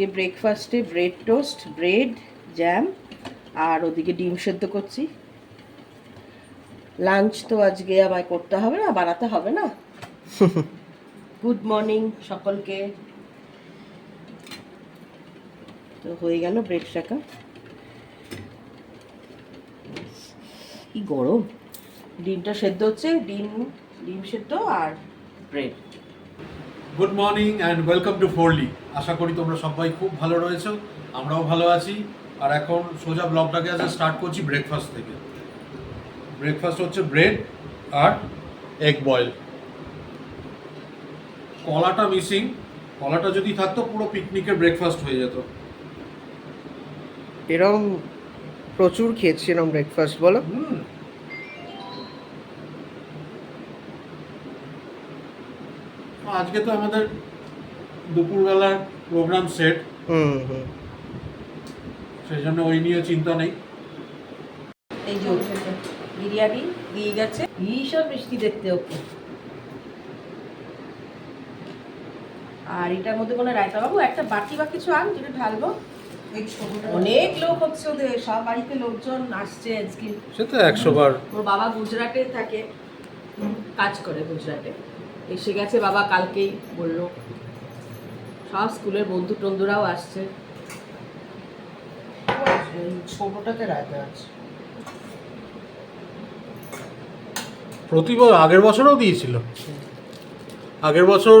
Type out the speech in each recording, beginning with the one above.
আজকে ব্রেকফাস্টে bread toast bread jam আর ওদিকে ডিম সেদ্ধ করছি। লাঞ্চ তো আজকে আমায় করতে হবে না, বানাতে হবে না। গুড মর্নিং সকলকে। তো হয়ে গেল ব্রেড শাকা কি গরম। ডিমটা সেদ্ধ হচ্ছে, ডিম ডিম সেদ্ধ আর bread good morning and welcome to ফোরলি আশা করি তোমরা সবাই খুব ভালো রয়েছো আমরাও ভালো আছি। আর এখন সোজা ব্লগটাকে আজ স্টার্ট করছি ব্রেকফাস্ট থেকে। ব্রেকফাস্ট হচ্ছে ব্রেড আর এগ বয়েল কলাটা মিসিং কলাটা যদি থাকতো পুরো পিকনিকের ব্রেকফাস্ট হয়ে যেত। এরম প্রচুর খেয়েছি এরম ব্রেকফাস্ট বলো? হুম। আজকে তো আমাদের দুপুরবেলার প্রোগ্রাম সেট হুম হুম। সেই জন্য ওই নিয়ে চিন্তা নেই। এই যে উঠেছে বিরিয়ানি দিয়ে গেছে। ভীষণ মিষ্টি দেখতে ওকে। আর এটার মধ্যে কোনো রায়তা বাবু একটা বাটি বা কিছু আন যেটা ঢালবো। অনেক লোক হচ্ছে ওদের সব বাড়িতে লোকজন আসছে আজকে। সে তো একশো বার। ওর বাবা গুজরাটে থাকে কাজ করে গুজরাটে। এসে গেছে বাবা কালকেই বলল। সব স্কুলের বন্ধু টন্ধুরাও আসছে ছোটটাতে রায়তা আছে। প্রতিবার আগের বছরও দিয়েছিল? আগের বছর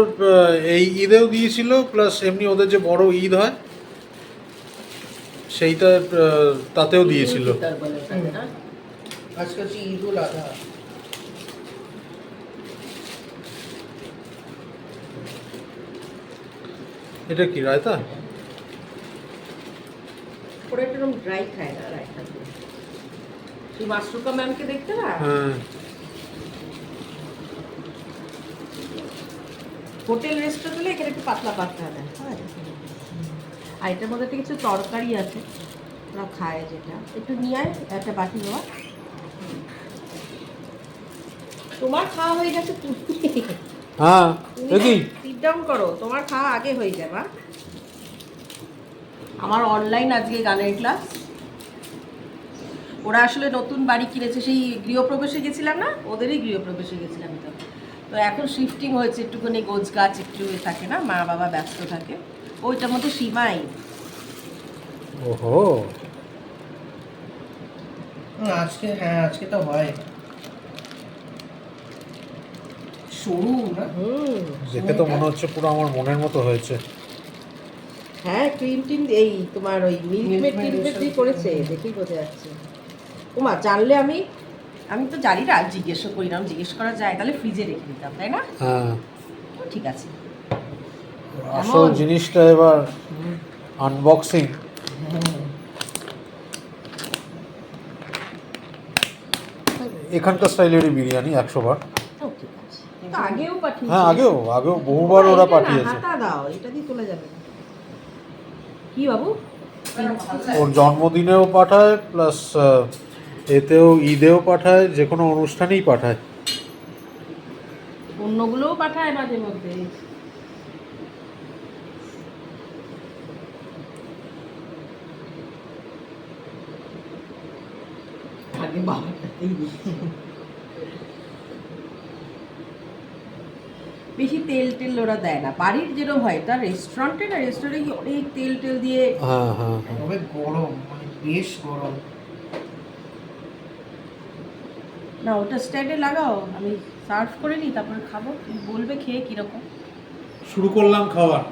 এই ঈদেও দিয়েছিল প্লাস এমনি ওদের যে বড় ঈদ হয় সেইটা তাতেও দিয়েছিল। ফিতর বলে ওটাকে, না? আজকে হচ্ছে ঈদ এটা কি রায়তা? ওরা একটু ড্রাই খায় না রায়তা। তুই ম্যামকে দেখতে না হ্যাঁ। হোটেল রেস্টুরেন্টে এখানে একটু পাতলা পাতলা দেয় আর এটার মধ্যে কিছু তরকারি আছে ওরা খায় যেটা। একটু নিয়ে আয় একটা বাটি দেওয়া তোমার খাওয়া হয়ে গেছে হ্যাঁ দেখি ডাউন করো তোমার খাওয়া আগে হয়ে যাবে আমার অনলাইন আজকে গানের ক্লাস ওরা আসলে নতুন বাড়ি কিনেছে সেই গৃহপ্রবেশে গেছিলাম না? ওদেরই গৃহপ্রবেশে গেছিলাম তো। তো এখন শিফটিং হয়েছে একটুখানি গোছ গাছ একটু থাকে না মা বাবা ব্যস্ত থাকে। ওইটার মধ্যে সীমাই। ওহো। আজকে হ্যাঁ আজকে তো হয়। সরু না? হুম। দেখে তো মনে হচ্ছে পুরো আমার মনের মতো হয়েছে। হ্যাঁ ক্রিম টিম এই তোমার ওই মিল্ক Milk মেড maid টিম দিয়ে করেছে দেখেই বোঝা যাচ্ছে। ওমা জানলে আমি আমি তো জানি না জিজ্ঞেসও করি না জিজ্ঞেস করা যায় তাহলে ফ্রিজে রেখে দিতাম তাই না? হ্যাঁ। ঠিক আছে। আসল জিনিসটা এবার আনবক্সিং এখানকার স্টাইলেরই বিরিয়ানি একশো বার। তো আগেও পাঠিয়েছি। হ্যাঁ আগেও আগেও বহুবার ওরা পাঠিয়েছে। হাতা দাও এটা দিয়ে তোলা যাবে। না কি বাবু? ওর জন্মদিনেও পাঠায় প্লাস এতেও ঈদেও পাঠায় যে কোনো অনুষ্ঠানেই পাঠায়। অন্যগুলোও পাঠায় মাঝে মধ্যে। আগে বাবাটাকেই দিই। বেশি তেল টেল ওরা দেয় না। বাড়ির যেরকম হয় তার রেস্টুরেন্টে না রেস্টুরেন্টে কি অনেক তেল টেল দিয়ে হ্যাঁ হ্যাঁ হ্যাঁ। তবে গরম মানে বেশ গরম। না ওটা স্ট্যান্ডে লাগাও আমি সার্ভ করে নিই তারপরে খাব। তুমি বলবে খেয়ে কীরকম। শুরু করলাম খাওয়ার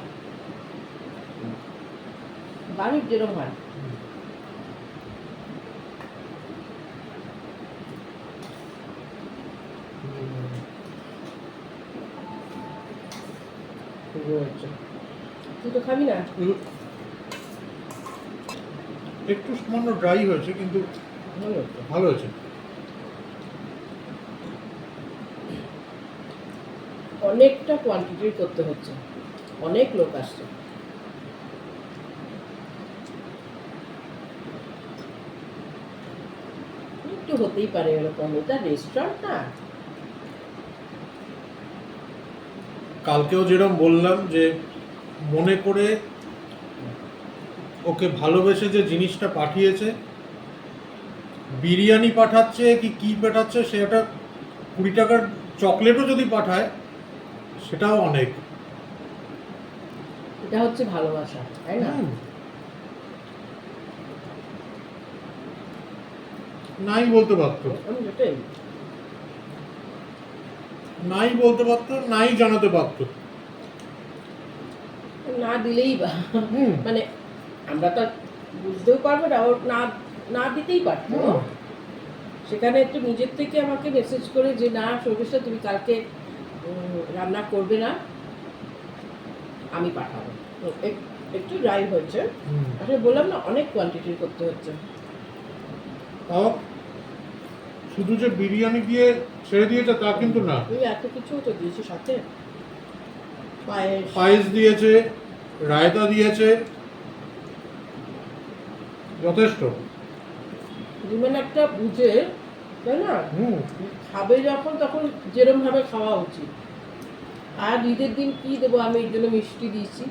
বাড়ির যেরকম হয়। তুই তো খাবি না? একটু সামান্য ড্রাই হয়েছে কিন্তু ভালো হয়েছে। অনেকটা কোয়ান্টিটির করতে হচ্ছে। অনেক লোক আসছে। একটু হতেই পারে এরকম। এটা রেস্টুরেন্ট না? কালকেও যেরকম বললাম যে মনে করে ওকে ভালোবেসে যে জিনিসটা পাঠিয়েছে বিরিয়ানি পাঠাচ্ছে কি কি পাঠাচ্ছে সেটা কুড়ি টাকার চকলেটও যদি পাঠায় সেটাও অনেক। এটা হচ্ছে ভালোবাসা তাই না। নাই বলতে পারতো। নাই বলতে পারতো নাই জানাতে পারতো। না দিলেই বা মানে আমরা তো বুঝতেও পারব না ওর না না দিতেই পারতো। সেখানে একটু নিজের থেকে আমাকে মেসেজ করে যে না সর্বেশা তুমি কালকে রান্না করবে না। আমি পাঠাবো। একটু ড্রাই হয়েছে। আসলে বললাম না অনেক কোয়ান্টিটির করতে হচ্ছে। শুধু যে বিরিয়ানি দিয়ে ছেড়ে দিয়েছে তা কিন্তু না। তুই এত কিছু তো দিয়েছি সাথে। পায়েস। দিয়েছে রায়তা দিয়েছে। যথেষ্ট। যেমন একটা বুঝে তাই না? হুম। খাবে যখন তখন যেরম ভাবে খাওয়া উচিত। আর ঈদের দিন কি দেবো আমি? এর জন্য মিষ্টি দিয়েছি।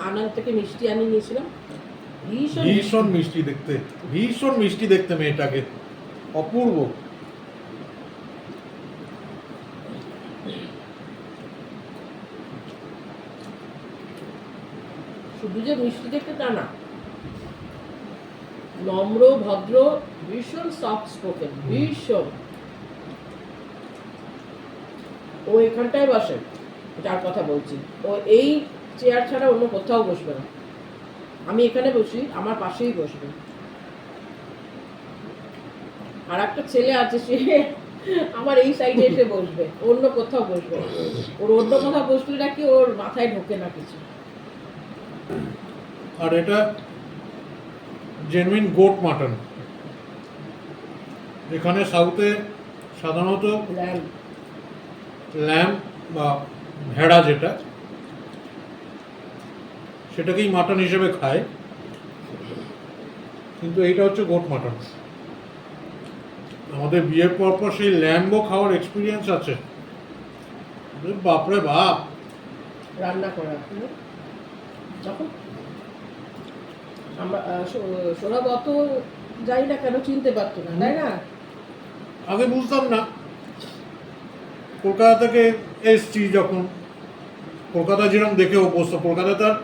আনার থেকে মিষ্টি আনিয়ে নিয়েছিলাম। ভীষণ ভীষণ মিষ্টি দেখতে ভীষণ মিষ্টি দেখতে মেয়েটাকে। অপূর্ব। যে মিষ্টি দেখতে তা না। নম্র, ভদ্র, ভীষণ সফট স্পোকেন ভীষণ। ও এখানটায় বসে, যার কথা বলছি। ও এই চেয়ার ছাড়া অন্য কোথাও বসবে না। আমি এখানে বসি, আমার পাশেই বসবে। আর একটা ছেলে আছে, সে আমার এই সাইডে এসে বসবে, অন্য কোথাও বসবে ওর অন্য কোথাও বসলে নাকি ওর মাথায় ঢোকে না কিছু। আর এটা জেনুইন গোট মাটন এখানে সাউথে সাধারণত ল্যাম্প বা ভেড়া যেটা সেটাকেই মাটন হিসেবে খায়। কিন্তু এইটা হচ্ছে গোট মাটন আমাদের বিয়ের পর পর সেই ল্যাম্বও খাওয়ার এক্সপিরিয়েন্স আছে। বাপরে বাপ! রান্না করা। যখন আমরা সৌরভ অত যাই না কেন চিনতে পারতো না তাই না? আগে বুঝতাম না। কলকাতা থেকে এসছি যখন। কলকাতা যেরকম দেখে অভ্যস্ত কলকাতা তার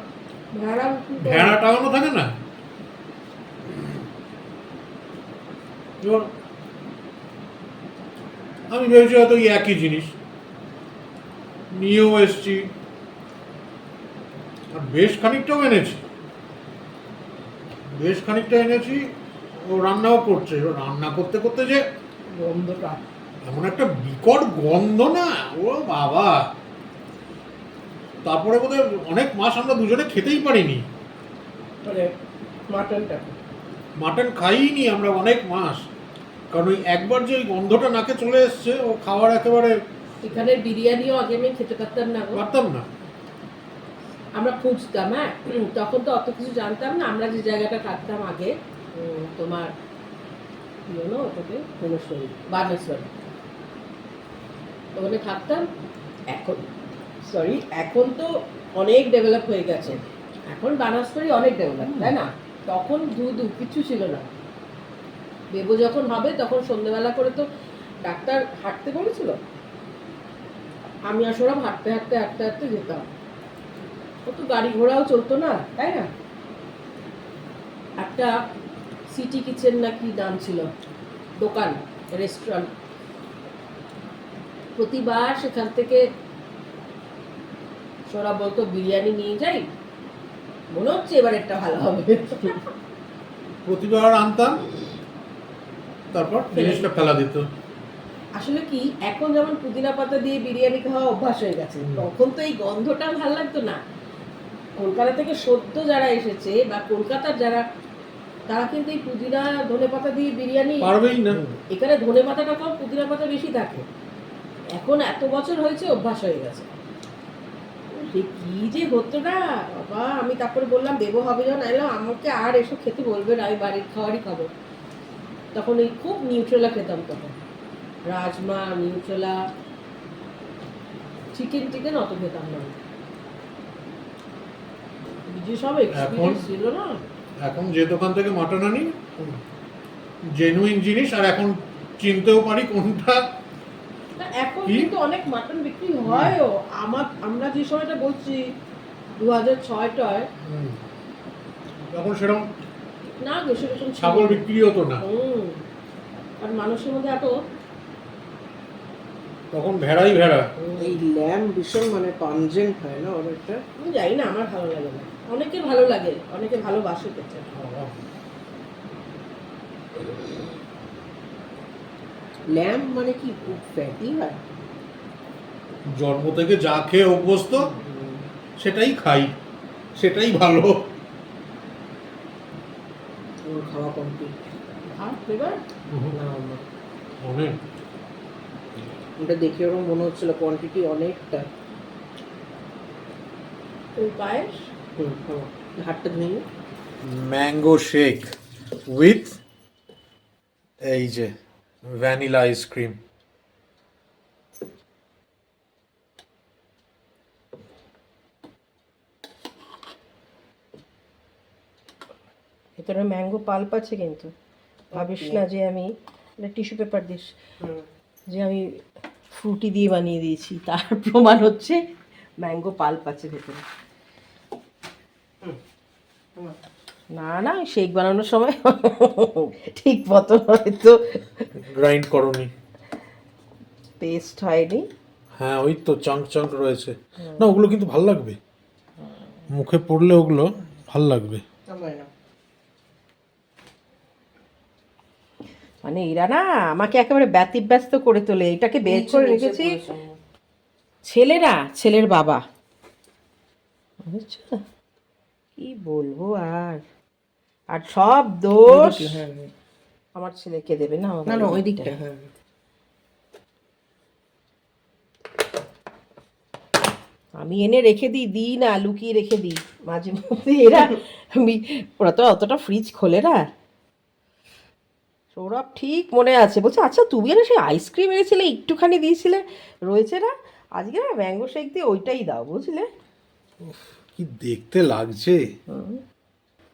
ভেড়া টাঙানো থাকে না। আমি ভেবেছি হয়তো একই জিনিস। নিয়েও এসছি। বেশ খানিকটাও এনেছি। বেশ খানিকটা এনেছি ও রান্নাও করছে। রান্না করতে করতে যে গন্ধটা। এমন একটা বিকট গন্ধ না? ও বাবা! তারপরে বোধহয় অনেক মাস আমরা দুজনে খেতেই পারিনি। মানে মাটনটা। মাটন খাইনি আমরা অনেক মাস। কারণ ওই একবার যে ওই গন্ধটা নাকে চলে এসছে ও খাওয়ার একেবারে এখানে বিরিয়ানিও আগে আমি খেতে পারতাম না পারতাম না। আমরা খুঁজতাম হ্যাঁ? তখন তো অত কিছু জানতাম না আমরা যে জায়গাটা থাকতাম আগে তোমার কি হলো ওটাকে? ভুবনেশ্বরী বানেশ্বরী। ওখানে থাকতাম। এখন সরি এখন তো অনেক ডেভেলপ হয়ে গেছে। এখন বানাসবাড়ি অনেক ডেভেলপ তাই না? তখন দু দু কিছু ছিল না। বেবো যখন হবে তখন সন্ধ্যেবেলা করে তো ডাক্তার হাঁটতে বলেছিল। আমি সৌরভ হাঁটতে হাঁটতে হাঁটতে হাঁটতে যেতাম। কত গাড়ি ঘোড়াও চলতো না তাই না? একটা সিটি কিচেন না কি নাম ছিল দোকান রেস্টুরেন্ট প্রতিবার সেখান থেকে সোরা বলতো বিরিয়ানি নিয়ে যাই মনে হচ্ছে এবার একটা ভালো হবে। প্রতিবার আনতাম তারপর জিনিসটা ফেলা দিত। আসলে কি এখন যেমন পুদিনা পাতা দিয়ে বিরিয়ানি খাওয়া অভ্যাস হয়ে গেছে তখন তো এই গন্ধটা ভালো লাগতো না। কলকাতা থেকে সদ্য যারা এসেছে বা কলকাতার যারা তারা কিন্তু এই পুদিনা ধনে পাতা দিয়ে বিরিয়ানি পারবেই না। এখানে ধনে পাতাটা কম পুদিনা পাতা বেশি থাকে। এখন এত বছর হয়েছে অভ্যাস হয়ে গেছে। কি যে হতো না বাবা আমি তারপরে বললাম দেবো হবে যখন এলাম আমাকে আর এসব খেতে বলবে না আমি বাড়ির খাবারই খাব। তখন এই খুব নিউট্রেলা খেতাম তখন। রাজমা নিউট্রেলা চিকেন টিকেন অত খেতাম না যে সব এক্সপিরিয়েন্স ছিল না? এখন যে দোকান থেকে মাটন আনি জেনুইন জিনিস আর এখন চিনতেও পারি কোনটা না, এখন? কিন্তু অনেক মাটন বিক্রি হয়ও। আমার আমরা যে সময়টা বলছি দু হাজার ছয়টায় তখন সেরকম না গো সেরকম ছাগল বিক্রি হতো না। হুম। আর মানুষের মধ্যে এত তখন ভেড়াই ভেড়া। এই ল্যাম ভীষণ মানে পাঞ্জেন্ট হয় না অনেকটা আমি জানি না আমার ভালো লাগে না। অনেকে ভালো লাগে অনেকে ভালোবাসে খেতে। ল্যাম মানে কি? খুব ফ্যাটি হয়? জন্ম থেকে যা খেয়ে অভ্যস্ত সেটাই খাই সেটাই ভালো। খাওয়া কমপ্লিট আর এবার না অনেক। ওটা দেখে ওরকম মনে হচ্ছিল কোয়ান্টিটি অনেকটা। ওই পায়েস? হাতটা ধুয়ে ম্যাঙ্গো শেক উইথ এই যে ভ্যানিলা আইসক্রিম ভেতরে ম্যাঙ্গো পাল্প আছে কিন্তু। ভাবিস না যে আমি টিস্যু পেপার দিস। যে আমি ফ্রুটি দিয়ে বানিয়ে দিয়েছি। তার প্রমাণ হচ্ছে ম্যাঙ্গো পাল্প আছে ভেতরে হুম। না না শেক বানানোর সময় ঠিক মতো হয়তো গ্রাইন্ড করনি। পেস্ট হয়নি। হ্যাঁ ওই তো চাঙ্ক চাঙ্ক রয়েছে। না ওগুলো কিন্তু ভালো লাগবে। মুখে পড়লে ওগুলো ভালো লাগবে। মানে এরা না আমাকে একেবারে ব্যতিব্যস্ত করে তোলে। এটাকে বের করে রেখেছি। ছেলেরা ছেলের বাবা। বুঝছ? কি বলব আর? আর সব দোষ হ্যাঁ, হ্যাঁ। আমার ছেলেকে দেবে না? না না ওই দিকটা দিকটা। হ্যাঁ। আমি এনে রেখে দিই দিই না লুকিয়ে রেখে দিই। মাঝে মধ্যে এরা আমি ওরা তো অতটা ফ্রিজ খোলে না। সৌরভ ঠিক মনে আছে। বলছে আচ্ছা তুমি না সেই আইসক্রিম এনেছিলে একটুখানি দিয়েছিলে রয়েছে না? আজকে না ম্যাঙ্গো শেক দিয়ে ওইটাই দাও। বুঝলে? কি দেখতে লাগছে।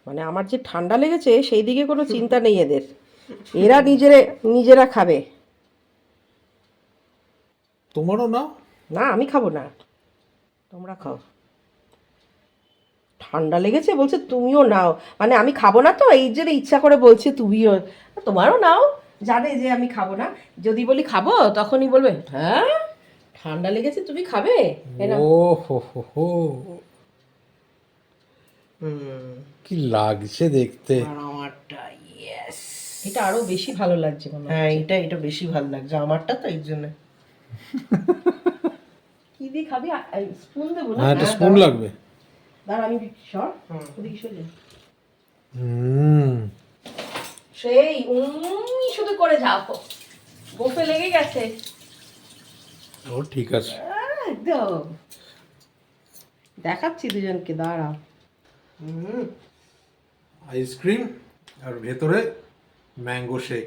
মানে আমার যে ঠান্ডা লেগেছে সেই দিকে কোনো চিন্তা নেই এদের। এরা নিজেরা নিজেরা খাবে। তোমারও না? না আমি খাব না। তোমরা খাও। ঠান্ডা লেগেছে বলছে তুমিও নাও। মানে আমি খাব না তো এই জন্য ইচ্ছা করে বলছে তুমিও। তোমারও নাও। জানে যে আমি খাব না। যদি বলি খাব তখনই বলবে হ্যাঁ? ঠান্ডা লেগেছে তুমি খাবে? ও হো হো কি লাগছে দেখতে? আমারটা ইয়েস এটা আরও বেশি ভালো লাগছে মনে হ্যাঁ এটা এটা বেশি ভালো লাগছে। আমারটা তো এই জন্য। কি দিয়ে খাবি? স্পুন দেবো না? হ্যাঁ একটা স্পুন লাগবে। দাঁড়া আমি সর। হুম। ওদিকে সরে হুম। সেই উম শুধু করে যাও। গোফে লেগে গেছে। ও ঠিক আছে। একদম। দেখাচ্ছি দুজনকে দাঁড়া। হুম আইসক্রিম আর ভেতরে ম্যাঙ্গো শেক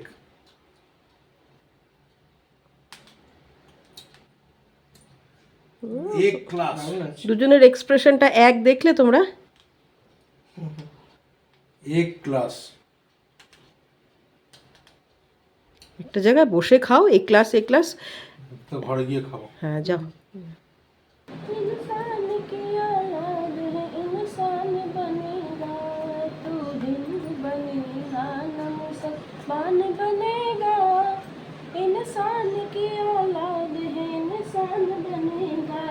এক দুজনের এক্সপ্রেশনটা এক দেখলে তোমরা? এক ক্লাস একটা জায়গায় বসে খাও এ ক্লাস এ ক্লাস তো ঘরে গিয়ে খাও হ্যাঁ যাও। मुसलमान बनेगा, इंसान की औलाद है, इंसान बनेगा।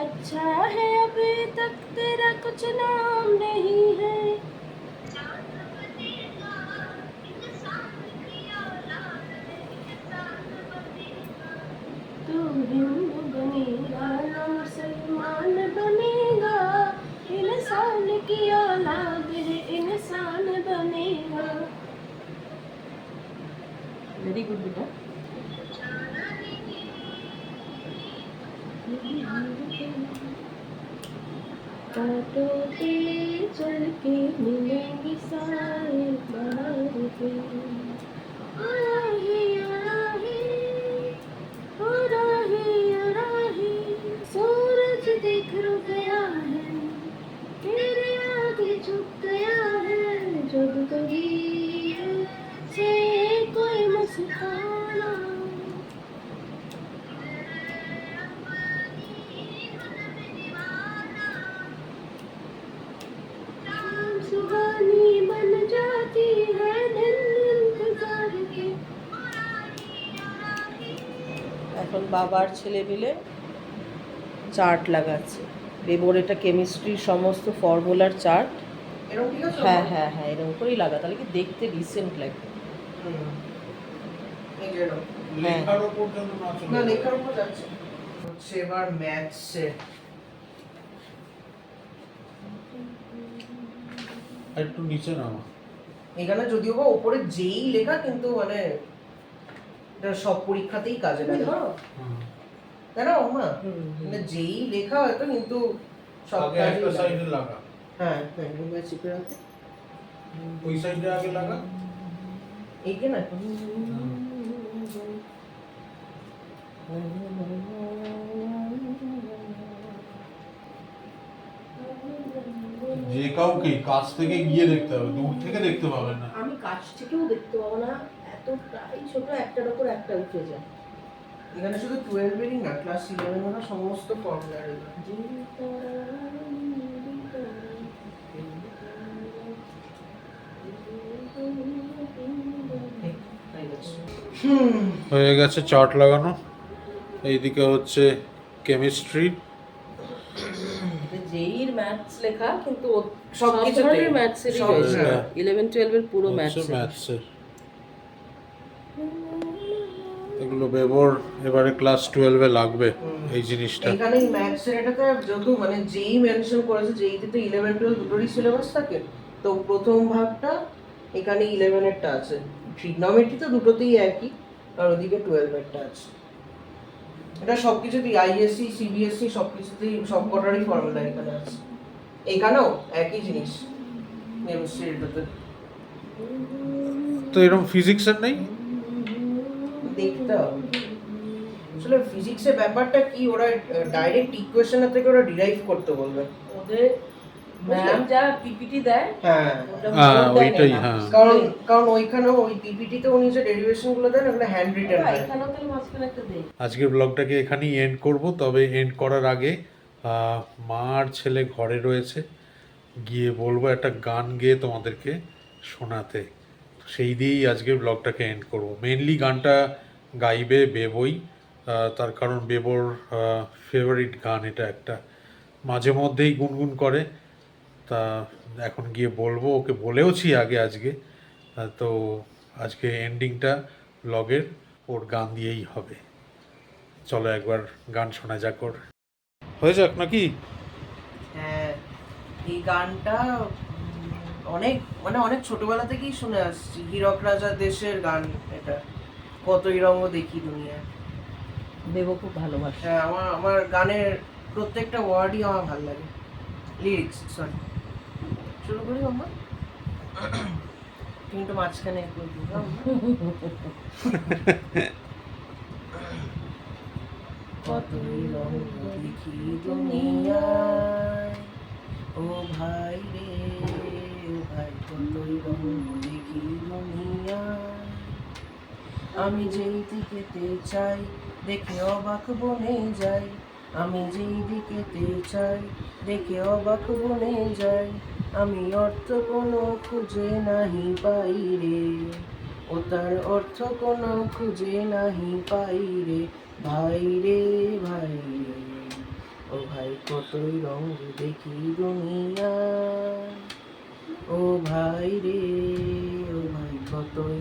अच्छा है अभी तक तेरा कुछ नाम नहीं है। বাবার ছেলে মিলে চার্ট লাগাচ্ছে। বেবোর এটা কেমিস্ট্রির সমস্ত ফর্মুলার চার্ট। হ্যাঁ হ্যাঁ হ্যাঁ এরকম করেই লাগা। তাহলে কি দেখতে রিসেন্ট লাগবে হুম। এই যে এরকম। লেখার ওপর যেন না চলে না যায়। লেখার উপর যাচ্ছে। হচ্ছে এবার ম্যাথসে আর একটু নিচে নামা। এখানে যদিও বা উপরে যেই লেখা কিন্তু মানে এটা সব পরীক্ষাতেই কাজে লাগে। তাই না মা মানে যেই লেখা হয়তো কিন্তু সব। সাইডে লাগা। হ্যাঁ চিপে ওই সাইডে আগে লাগা? এইটা না। যে কাউকে কাছ থেকে গিয়ে দেখতে হবে দূর থেকে দেখতে পাবেন না। এত প্রায় ছোট একটার ওপর একটা উঠে যায়। এখানে শুধু টুয়েলভেরই না ক্লাস ইলেভেন না সমস্ত ফর্মুলা হুম হয়ে গেছে চার্ট লাগানো। এইদিকে হচ্ছে কেমিস্ট্রি জেইর ম্যাথস লেখা কিন্তু ও- সব। ধরনের ম্যাথসেরই রয়েছে হ্যাঁ। ইলেভেন টুয়েলভের পুরো ম্যাথস ম্যাথসের এগুলো বেবর এবারে ক্লাস টুয়েলভে লাগবে এই জিনিসটা। এখানে ম্যাথস এর এটাতে যত মানে যেই মেনশন করেছে যেইতে তো ইলেভেন টুয়েলভ দুটোরই সিলেবাস থাকে তো প্রথম ভাগটা এখানে ইলেভেনেরটা আছে। ট্রিগনোমেট্রি তো দুটোতেই একই আর ওদিকে টুয়েলভেরটা আছে। এটা সব কিছুতেই আইএসসি সিবিএসসি সব কিছুতেই সব কটারই ফর্মুলা এখানে আছে। এখানেও একই জিনিস কেমিস্ট্রি এটাতে তো এরকম ফিজিক্সের নেই? দেখতে হবে। আসলে ফিজিক্সের ব্যাপারটা কি ওরা ডাইরেক্ট ইকুয়েশনের থেকে ওরা ডিরাইভ করতে বলবে। ওদের ম্যাম যা পিপিটি দেয় হ্যাঁ। হ্যাঁ, ওইটাই, হ্যাঁ। কারণ কারণ ওইখানে ওই পিপিটিতে উনি যে ডেরিভেশনগুলো দেন ওগুলো হ্যান্ড রিটেন এখানেও তাহলে মাঝখানে একটা দেয়। আজকের ব্লগটাকে এখানেই এন্ড করব তবে এন্ড করার আগে আহ, মা আর ছেলে ঘরে রয়েছে গিয়ে বলব একটা গান গেয়ে তোমাদেরকে শোনাতে। সেই দিয়েই আজকের ব্লগটাকে এন্ড করব। মেনলি গানটা গাইবে বেবই তার কারণ বেবর ফেভারিট গান এটা একটা। মাঝে মধ্যেই গুনগুন করে, তা এখন গিয়ে বলব, ওকে বলেওছি আগে আজকে তো আজকে এন্ডিংটা ব্লগের ওর গান দিয়েই হবে। চলো একবার গান শোনা যাক ওর। হয়ে যাক নাকি? হ্যাঁ এই গানটা অনেক মানে অনেক ছোটবেলা থেকেই শুনে আসছি। হীরক রাজা দেশের গান এটা। কতই রঙ দেখি দুনিয়া দেব খুব ভালোবাসে। হ্যাঁ আমার আমার গানের প্রত্যেকটা ওয়ার্ডই আমার ভালো লাগে। লিরিক্স সরি শুরু করি আমার মাঝখানে একটু দিও, কতই রঙ দেখি দুনিয়ায়। ও ভাই রে। ভাই কতই রঙ আমি যেই দিকেতে চাই, দেখে অবাক বনে যাই। আমি যেই দিকেতে চাই, দেখে অবাক বনে যাই। আমি অর্থ কোনো খুঁজে নাহি পাই রে। ও তার অর্থ কোনো খুঁজে নাহি পাই রে। ভাই রে ভাই রে, ও ভাই কতই রঙ দেখি দুনিয়া। ও ভাই রে, ও ভাই কতই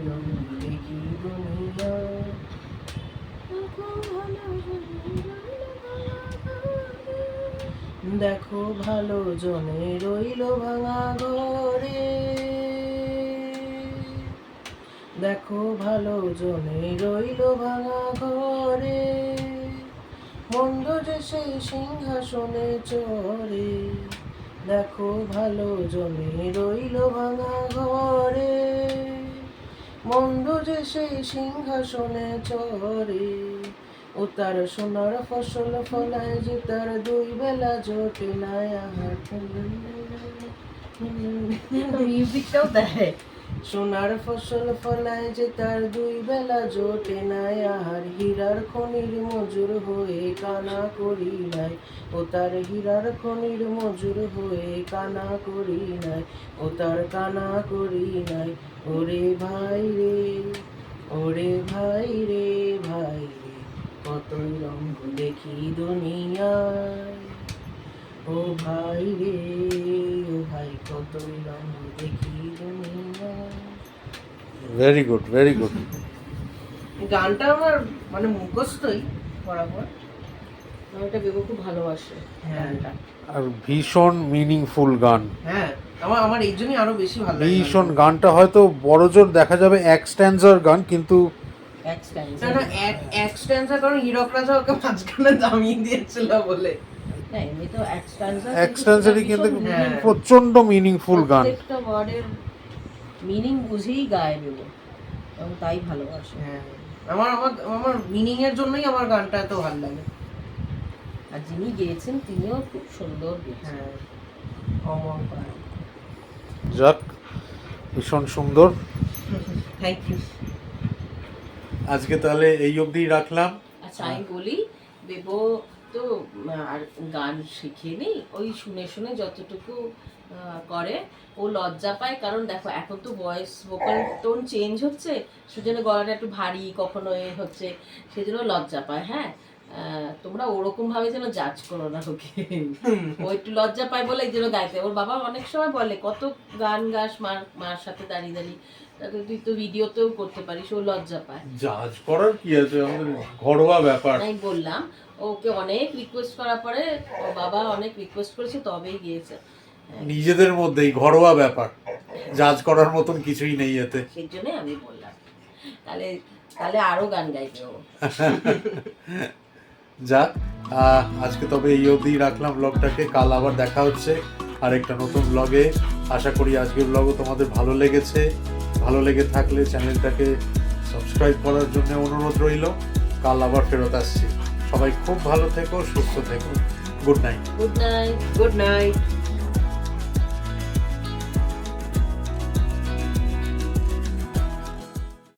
দেখি দেখো ভালো জনে রইল ভাঙা ঘরে। দেখো ভালো জনে রইল ভাঙা ঘরে। মন্দ যে সেই সিংহাসনে চড়ে। দেখো ভালো জমি রইল ভাঙা ঘরে। মন্দ যে সেই সিংহাসনে চরে ও তার সোনার ফসল ফলায় যে তার দুই বেলা জোটে নাই আহার মিউজিকটাও দেয়। সোনার ফসল ফলায় যে তার দুই বেলা জোটে নাই, আহার হীরার খনির মজুর হয়ে কানা করি নাই। ও তার হীরার খনির মজুর হয়ে কানা করি নাই, ও তার কানা করি নাই। ওরে ভাই রে, ওরে ভাই রে ভাই রে, কতই রঙ দেখি দুনিয়ায়। ও ভাই রে ও ভাই কতই রঙ দেখি ভেরি গুড ভেরি গুড গানটা আমার মানে মুখস্থই বরাবর। আমি এটা বেবু খুব ভালোবাসে গানটা। আর ভীষণ মিনিংফুল গান। হ্যাঁ আমার আমার এই জন্যই আরও বেশি ভালো লাগে। ভীষণ গানটা হয়তো বড় জোর দেখা যাবে এক স্ট্যান্ডার গান কিন্তু না না এক এক কারণ হিরক রাজা ওকে মাঝখানে দামিয়ে দিয়েছিল বলে। না এমনি তো এক স্ট্যান্ডার এক স্ট্যান্ডারই কিন্তু হ্যাঁ। প্রচণ্ড মিনিংফুল গান। প্রত্যেকটা ওয়ার্ডের মিনিং বুঝেই গায়ে দেবো এবং তাই ভালোবাসে। হ্যাঁ। আমার আমার আমার মিনিং এর জন্যই আমার গানটা এত ভালো লাগে। আর যিনি গেয়েছেন তিনিও খুব সুন্দর গেয়েছেন। হ্যাঁ। যাক ভীষণ সুন্দর। থ্যাংক ইউ আজকে তাহলে এই অবধি রাখলাম। আচ্ছা আমি বলি দেবো তো আর গান শিখেনি ওই শুনে শুনে যতটুকু করে, ও লজ্জা পায়। কারণ দেখো, এখন তো ভয়েস ভোকাল টোন চেঞ্জ হচ্ছে। সেজন্য গলাটা একটু ভারী, কখনো এ হচ্ছে। সেজন্য লজ্জা পায় হ্যাঁ? তোমরা ওরকম ভাবে যেন জাজ করো না ওকে। ও একটু লজ্জা পায় বলে এই জন্য গাইতে। ওর বাবা অনেক সময় বলে, কত গান গাস মার মার সাথে দাঁড়িয়ে দাঁড়িয়ে। তাতে তুই তো ভিডিওতেও করতে পারিস ও লজ্জা পায়। জাজ করার কি আছে? আমাদের ঘরোয়া ব্যাপার। আমি বললাম ওকে অনেক রিকোয়েস্ট করার পরে বাবা অনেক রিকোয়েস্ট করেছে তবেই গিয়েছে। হ্যাঁ, নিজেদের মধ্যেই ঘরোয়া ব্যাপার। জাজ করার মতন কিছুই নেই এতে। সেই জন্যই আমি বললাম। তাহলে তাহলে আরও গান গাইবে ও। যাক আজকে তবে এই অবধি রাখলাম ব্লগটাকে কাল আবার দেখা হচ্ছে আর একটা নতুন ব্লগে আশা করি আজকের ব্লগও তোমাদের ভালো লেগেছে। ভালো লেগে থাকলে চ্যানেলটাকে সাবস্ক্রাইব করার জন্য অনুরোধ রইল। কাল আবার ফেরত আসছি। সবাই খুব ভালো থেকো, সুস্থ থেকো। Good night. Good night good night.